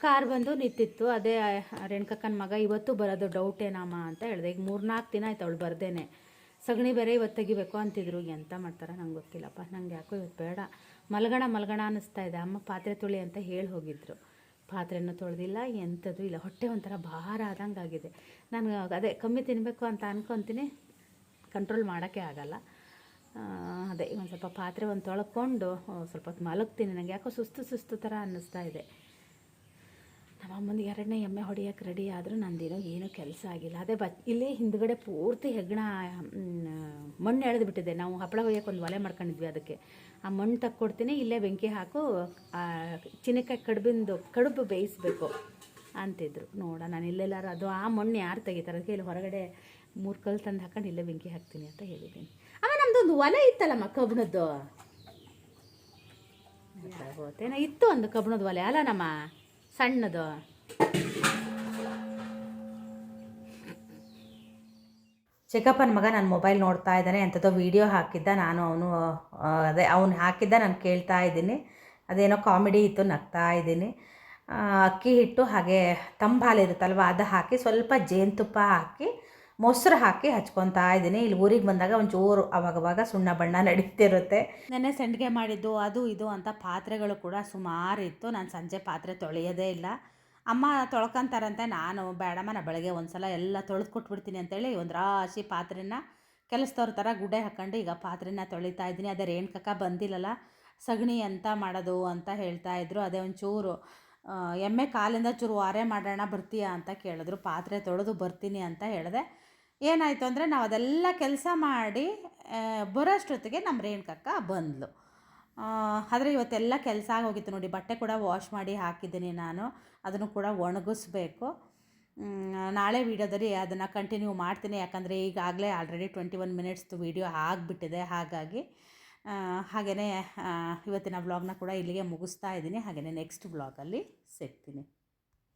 ಕಾರ್ ಬಂದು ನಿಂತಿತ್ತು. ಅದೇ ರೇಣುಕಕ್ಕನ ಮಗ ಇವತ್ತು ಬರೋದು ಡೌಟ್ ಏನಮ್ಮ ಅಂತ ಹೇಳಿದೆ. ಈಗ ಮೂರ್ನಾಲ್ಕು ದಿನ ಆಯ್ತು ಅವಳು ಬರ್ದೇನೆ. ಸಗಣಿ ಬೇರೆ ಇವತ್ತು ತೆಗಿಬೇಕು ಅಂತಿದ್ರು. ಎಂತ ಮಾಡ್ತಾರೆ ನಂಗೆ ಗೊತ್ತಿಲ್ಲಪ್ಪ. ನಂಗೆ ಯಾಕೋ ಇವತ್ತು ಬೇಡ. ಮಲಗಣ ಮಲಗಣ ಅನ್ನಿಸ್ತಾ ಇದೆ. ಅಮ್ಮ ಪಾತ್ರೆ ತೊಳಿ ಅಂತ ಹೇಳಿ ಹೋಗಿದ್ರು. ಪಾತ್ರೆನೂ ತೊಳೆದಿಲ್ಲ ಎಂಥದ್ದು ಇಲ್ಲ. ಹೊಟ್ಟೆ ಒಂಥರ ಭಾರ ಆದಂಗೆ ಆಗಿದೆ ನಾನು ಅದೇ ಕಮ್ಮಿ ತಿನ್ನಬೇಕು ಅಂತ ಅನ್ಕೊತೀನಿ. ಕಂಟ್ರೋಲ್ ಮಾಡೋಕ್ಕೆ ಆಗಲ್ಲ. ಅದೇ ಒಂದು ಸ್ವಲ್ಪ ಪಾತ್ರೆ ಒಂದು ತೊಳ್ಕೊಂಡು ಸ್ವಲ್ಪ ಹೊತ್ತು ಮಲಗ್ತೀನಿ. ನನಗೆ ಯಾಕೋ ಸುಸ್ತು ಸುಸ್ತು ಥರ ಅನ್ನಿಸ್ತಾ ಇದೆ. ನಮ್ಮ ಅಮ್ಮನಿಗೆ ಎರಡನೇ ಎಮ್ಮೆ ಹೊಡಿಯೋಕೆ ರೆಡಿ ಆದರೂ ನಂದೇನೋ ಏನೂ ಕೆಲಸ ಆಗಿಲ್ಲ. ಅದೇ ಬ ಇಲ್ಲಿ ಹಿಂದ್ಗಡೆ ಪೂರ್ತಿ ಹೆಗ್ಗಣ ಮ್, ಮಣ್ಣು ಎಳೆದು ಬಿಟ್ಟಿದೆ. ನಾವು ಹಪ್ಪಳ ಹೊಯ್ಯಕ್ಕೆ ಒಂದು ಒಲೆ ಮಾಡ್ಕೊಂಡಿದ್ವಿ ಅದಕ್ಕೆ. ಆ ಮಣ್ಣು ತಕ್ಕೊಡ್ತೀನಿ ಇಲ್ಲೇ ಬೆಂಕಿ ಹಾಕು ಚಿನ್ನಕಾಯಿ ಕಡುಬಿಂದು ಕಡುಬು ಬೇಯಿಸ್ಬೇಕು ಅಂತಿದ್ರು. ನೋಡ ನಾನು ಇಲ್ಲೆಲ್ಲಾರು ಅದು ಆ ಮಣ್ಣು ಯಾರು ತೆಗಿತಾರೆ? ಅದಕ್ಕೆ ಇಲ್ಲಿ ಹೊರಗಡೆ ಮೂರು ಕಲ್ಲು ತಂದು ಹಾಕೊಂಡು ಇಲ್ಲೇ ಬೆಂಕಿ ಹಾಕ್ತೀನಿ ಅಂತ ಹೇಳಿದ್ದೀನಿ. ಆಮೇಲೆ ನಮ್ಮದೊಂದು ಒಲೆ ಇತ್ತಲ್ಲಮ್ಮ ಕಬ್ಬಣದ್ದು ಏನೋ ಇತ್ತು ಒಂದು ಕಬ್ಬಣದ ಒಲೆ. ಅಲ್ಲ ನಮ್ಮ ಸಣ್ಣದು. ಚಿಕ್ಕಪ್ಪನ ಮಗ ನನ್ನ ಮೊಬೈಲ್ ನೋಡ್ತಾ ಇದ್ದಾನೆ ಅಂಥದ್ದು ವೀಡಿಯೋ ಹಾಕಿದ್ದ. ನಾನು ಅವನು ಅದೇ, ಅವನು ಹಾಕಿದ್ದ, ನಾನು ಕೇಳ್ತಾ ಇದ್ದೀನಿ. ಅದೇನೋ ಕಾಮಿಡಿ ಇತ್ತು, ನಗ್ತಾ ಇದ್ದೀನಿ. ಅಕ್ಕಿ ಹಿಟ್ಟು ಹಾಗೆ ತಂಬಾಲಿರುತ್ತಲ್ವ ಅದು ಹಾಕಿ ಸ್ವಲ್ಪ ಜೇನುತುಪ್ಪ ಹಾಕಿ ಮೊಸರು ಹಾಕಿ ಹಚ್ಕೊತಾ ಇದ್ದೀನಿ. ಇಲ್ಲಿ ಊರಿಗೆ ಬಂದಾಗ ಒಂಚೂರು ಅವಾಗವಾಗ ಸುಣ್ಣ ಬಣ್ಣ ನಡೀತಿರುತ್ತೆ. ನೆನ್ನೆ ಸಂಡಿಗೆ ಮಾಡಿದ್ದು, ಅದು ಇದು ಅಂತ ಪಾತ್ರೆಗಳು ಕೂಡ ಸುಮಾರು ಇತ್ತು. ನಾನು ಸಂಜೆ ಪಾತ್ರೆ ತೊಳೆಯೋದೇ ಇಲ್ಲ. ಅಮ್ಮ ತೊಳ್ಕೊಂತಾರಂತೆ, ನಾನು ಬೇಡಮ್ಮ ನಾನು ಬೆಳಗ್ಗೆ ಒಂದು ಸಲ ಎಲ್ಲ ತೊಳೆದು ಕೊಟ್ಬಿಡ್ತೀನಿ ಅಂತೇಳಿ ಒಂದು ರಾಶಿ ಪಾತ್ರೆನ ಕೆಲಸದವ್ರ ಥರ ಗುಡ್ಡೆ ಹಾಕ್ಕೊಂಡು ಈಗ ಪಾತ್ರೆನ ತೊಳಿತಾ ಇದ್ದೀನಿ. ಅದೇ ರೇಣುಕಕ್ಕ ಬಂದಿಲ್ಲಲ್ಲ, ಸಗಣಿ ಅಂತ ಮಾಡೋದು ಅಂತ ಹೇಳ್ತಾ ಇದ್ರು. ಅದೇ ಒಂಚೂರು ಎಮ್ಮೆ ಕಾಲಿಂದ ಚೂರು ವಾರೆ ಮಾಡೋಣ ಬರ್ತೀಯಾ ಅಂತ ಕೇಳಿದ್ರು. ಪಾತ್ರೆ ತೊಳೆದು ಬರ್ತೀನಿ ಅಂತ ಹೇಳಿದೆ. ಏನಾಯಿತು ಅಂದರೆ ನಾವು ಅದೆಲ್ಲ ಕೆಲಸ ಮಾಡಿ ಬರೋಷ್ಟೊತ್ತಿಗೆ ನಮ್ಮ ರೇಣುಕಕ್ಕ ಬಂದಳು ಆದರೆ ಇವತ್ತೆಲ್ಲ ಕೆಲಸ ಆಗೋಗಿತ್ತು ನೋಡಿ, ಬಟ್ಟೆ ಕೂಡ ವಾಶ್ ಮಾಡಿ ಹಾಕಿದ್ದೀನಿ ನಾನು, ಅದನ್ನು ಕೂಡ ಒಣಗಿಸ್ಬೇಕು. ನಾಳೆ ವೀಡಿಯೋದಲ್ಲಿ ಅದನ್ನು ಕಂಟಿನ್ಯೂ ಮಾಡ್ತೀನಿ, ಯಾಕಂದರೆ ಈಗಾಗಲೇ ಆಲ್ರೆಡಿ ಟ್ವೆಂಟಿ ಒನ್ ಮಿನಿಟ್ಸ್ದು ವೀಡಿಯೋ ಆಗಿಬಿಟ್ಟಿದೆ, ಹಾಗಾಗಿ ಹಾಗೆಯೇ ಇವತ್ತಿನ ವ್ಲಾಗ್ನ ಕೂಡ ಇಲ್ಲಿಗೆ ಮುಗಿಸ್ತಾ ಇದ್ದೀನಿ, ಹಾಗೆಯೇ ನೆಕ್ಸ್ಟ್ ವ್ಲಾಗಲ್ಲಿ ಸಿಗ್ತೀನಿ.